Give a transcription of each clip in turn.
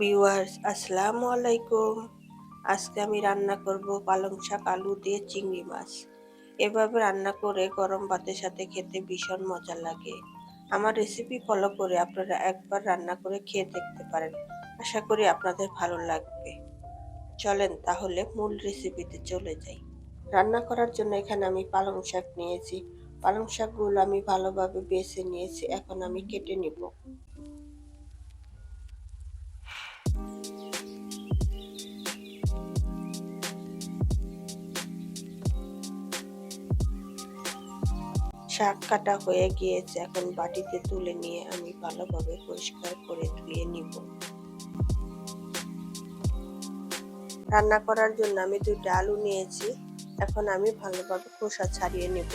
Viewers আসসালামু আলাইকুম আজকে আমি রান্না করব পালং শাক, আলু দিয়ে চিংড়ি মাছ। এভাবে রান্না করে গরম ভাতের সাথে খেতে ভীষণ মজা লাগে। আমার রেসিপি ফলো করে আপনারা একবার রান্না করে খেয়ে দেখতে পারেন। আশা করি আপনাদের ভালো লাগবে। চলেন তাহলে মূল রেসিপিতে চলে যাই। রান্না করার জন্য এখানে আমি পালং শাক নিয়েছি। পালং শাকগুলো আমি ভালোভাবে বেছে নিয়েছি। এখন আমি কেটে নিব। শাক কাটা হয়ে গিয়েছে, এখন বাটিতে তুলে নিয়ে আমি ভালোভাবে পরিষ্কার করে ধুয়ে নিব। রান্না করার জন্য আমি দুইটা আলু নিয়েছি, এখন আমি ভালোভাবে খোসা ছাড়িয়ে নিব।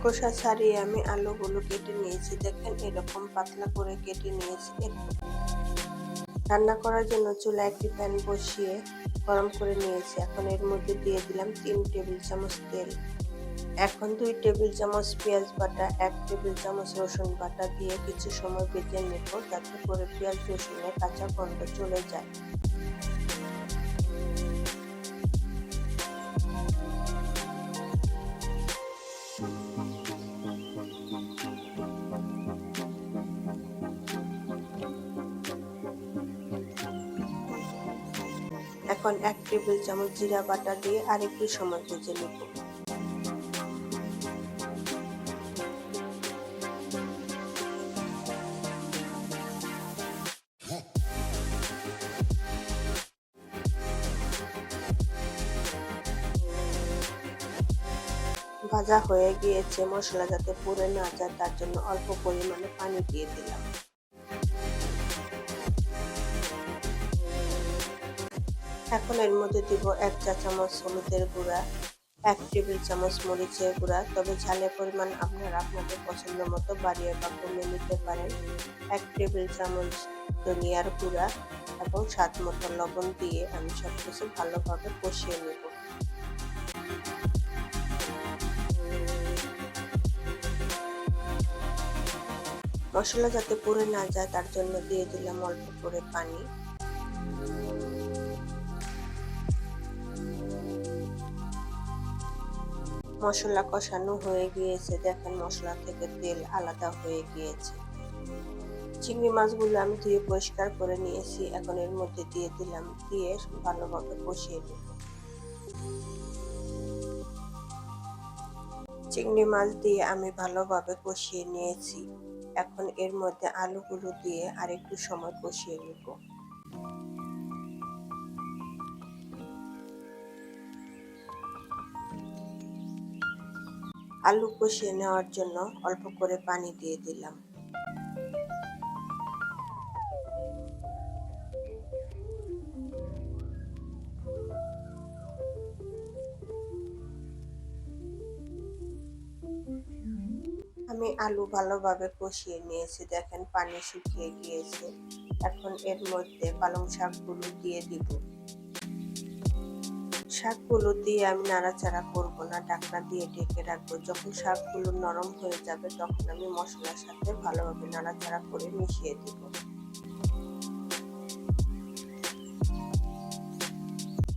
খোসা ছাড়িয়ে আমি আলুগুলো কেটে নিয়েছি। দেখেন এরকম পাতলা করে কেটে নিয়েছি। রান্না করার জন্য চুলা একটি প্যান বসিয়ে গরম করে নিয়েছি। এখন এর মধ্যে দিয়ে দিলাম তিন টেবিল চামচ তেল। এখন দুই টেবিল চামচ পেঁয়াজ বাটা, এক টেবিল চামচ রসুন বাটা দিয়ে কিছু সময় বেটে নেব যাতে করে পেঁয়াজ রসুনের কাঁচা গন্ধ চলে যায়। এখন এক টেবিল চামচ জিরা বাটা দিয়ে আরেকটু সময় ভেজে নেব। ভাজা হয়ে গিয়েছে, মশলা যাতে পুড়ে না যায়, তার জন্য অল্প পরিমাণে পানি দিয়ে দিলাম। এখন এর মধ্যে দিব এক চা চামচ হলুদের গুঁড়া, এক টেবিল চামচ মরিচের গুঁড়া, তবে ঝালের পরিমাণ আপনারা আপনাদের পছন্দ মতো বাড়িয়ে বা কমিয়ে নিতে পারেন। এক টেবিল চামচ ধনিয়ার গুঁড়া এবং স্বাদ মতো লবণ দিয়ে আমি সব কিছু ভালোভাবে কষিয়ে নেব। মশলা যাতে পুড়ে না যায়, তার জন্য দিয়ে দিলাম অল্প করে পানি। মশলা কষানো হয়ে গিয়েছে। দেখেন মশলা থেকে তেল আলাদা হয়ে গিয়েছে। চিংড়ি মাছগুলো আমি ধুয়ে পরিষ্কার করে নিয়েছি। এখন এর মধ্যে দিয়ে দিলাম দিয়ে ভালোভাবে কষিয়ে নেব। চিংড়ি মাছ দিয়ে আমি ভালোভাবে কষিয়ে নিয়েছি। এখন এর মধ্যে আলুগুলো দিয়ে আরেকটু সময় কষিয়ে নেব। আলু কষিয়ে নেওয়ার জন্য অল্প করে পানি দিয়ে দিলাম। আমি আলু ভালোভাবে কষিয়ে নিয়েছি, দেখেন পানি শুকিয়ে গিয়েছে। এখন এর মধ্যে পালং শাকগুলো দিয়ে দিব। শাকগুলো দিয়ে আমি নাড়াচাড়া করব না, ঢাকনা দিয়ে ঢেকে রাখব। যখন শাকগুলো নরম হয়ে যাবে, তখন আমি মশলার সাথে ভালোভাবে নাড়াচাড়া করে মিশিয়ে দিব।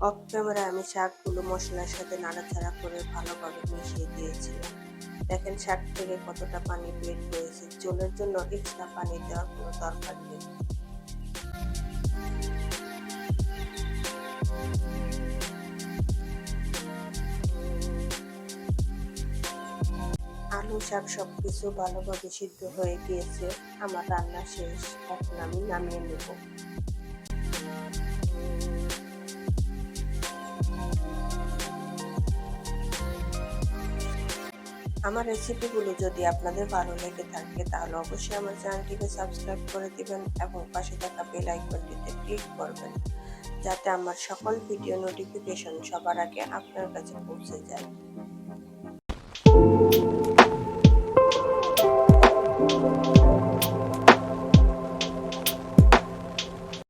অফ ক্যামেরায় আমি শাকগুলো মশলার সাথে নাড়াচাড়া করে ভালোভাবে মিশিয়ে দিয়েছিলাম। দেখেন শাক থেকে কতটা পানি বের হয়েছে। চুলের জন্য এক্সট্রা পানি দেওয়ার কোনো দরকার নেই। আলু শাক সব কিছু ভালোভাবে সিদ্ধ হয়ে গিয়েছে। আমার রান্না শেষ। এখন আমি নামিয়ে নেব। আমার রেসিপিগুলো যদি আপনাদের ভালো লেগে থাকে, তাহলে অবশ্যই আমার চ্যানেলটিকে সাবস্ক্রাইব করে দিবেন এবং পাশে থাকা বেল আইকনটিতে ক্লিক করবেন, যাতে আমার সকল ভিডিও নোটিফিকেশন সবার আগে আপনার কাছে পৌঁছে যায়।